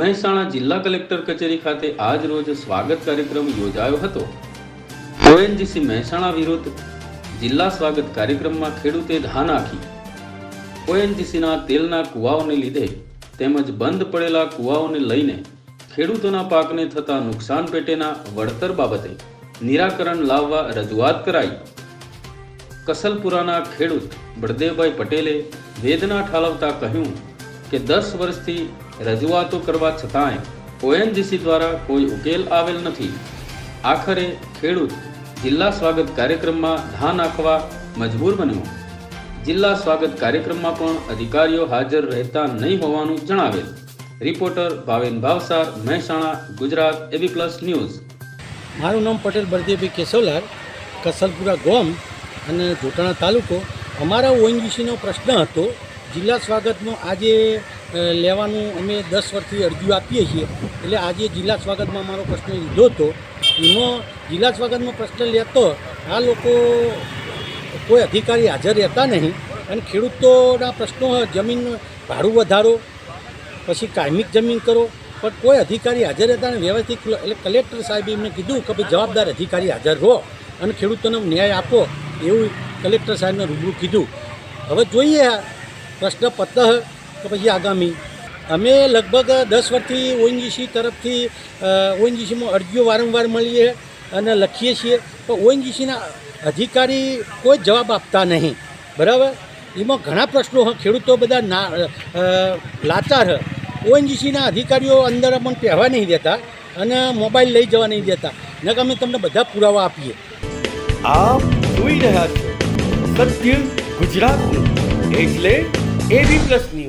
મહેસાણા જિલ્લા કલેક્ટર કચેરી ખાતે આજ રોજ સ્વાગત કાર્યક્રમ યોજાયો હતો. ઓએનજીસી મહેસાણા વિરુદ્ધ જિલ્લા સ્વાગત કાર્યક્રમમાં ખેડૂતે ધા નાખી ઓએનજીસીના તેલના કૂવાઓને લીધે તેમજ બંધ પડેલા કુવાઓને લઈને ખેડૂતોના પાકને થતા નુકસાન પેટેના વળતર બાબતે નિરાકરણ લાવવા રજૂઆત કરાઈ. કસલપુરાના ખેડૂત બળદેવભાઈ પટેલે વેદના ઠાલવતા કહ્યું કે દસ વર્ષથી રજૂઆતો કરવા છતાંય ઓએનજીસી દ્વારા કોઈ ઉકેલ આવેલ નથી. આખરે ખેડૂત જિલ્લા સ્વાગત કાર્યક્રમમાં ધા નાખવા મજબૂર બન્યો. જિલ્લા સ્વાગત કાર્યક્રમમાં પણ અધિકારીઓ હાજર રહેતા નહીં હોવાનું જણાવેલ. Reporter Bhaven Bhavsar, Mehsana, Gujarat, AB plus news. મારું નામ પટેલ બળદેવભાઈ કેશવલાલ કસલપુરા ગોમ અને જોટાણા તાલુકો. અમારા ઓએનજીસીનો પ્રશ્ન હતો, જિલ્લા સ્વાગતનો આજે લેવાનું અમે દસ વર્ષથી અરજીઓ આપીએ છીએ. એટલે આજે જિલ્લા સ્વાગતમાં અમારો પ્રશ્ન લીધો હતો. એમાં જિલ્લા સ્વાગતમાં પ્રશ્ન લેતો આ લોકો કોઈ અધિકારી હાજર રહેતા નહીં. અને ખેડૂતોના પ્રશ્નો જમીન ભાડું વધારો, પછી કાયમિક જમીન કરો. પણ કોઈ અધિકારી હાજર હતા અને વ્યવસ્થિત એટલે કલેક્ટર સાહેબે એમને કીધું કે ભાઈ જવાબદાર અધિકારી હાજર રહો અને ખેડૂતોને ન્યાય આપો એવું કલેક્ટર સાહેબને રૂબરૂ કીધું. હવે જોઈએ પ્રશ્ન પતઃ કે પછી આગામી. અમે લગભગ દસ વર્ષથી ઓએનજીસી તરફથી ઓએનજીસીમાં અરજીઓ વારંવાર મળીએ અને લખીએ છીએ. પણ ઓએનજીસીના અધિકારી કોઈ જવાબ આપતા નહીં. બરાબર? એમાં ઘણા પ્રશ્નો ખેડૂતો બધા ના લાચાર ઓએનજીસીના અધિકારીઓ અંદર અમને કહેવા નહીં દેતા અને મોબાઈલ લઈ જવા નહીં દેતા. નકર અમે તમને બધા પુરાવા આપીએ. આપ જોઈ રહ્યા છો સત્ય ગુજરાતનું. એટલે એબી પ્લસ ન્યૂઝ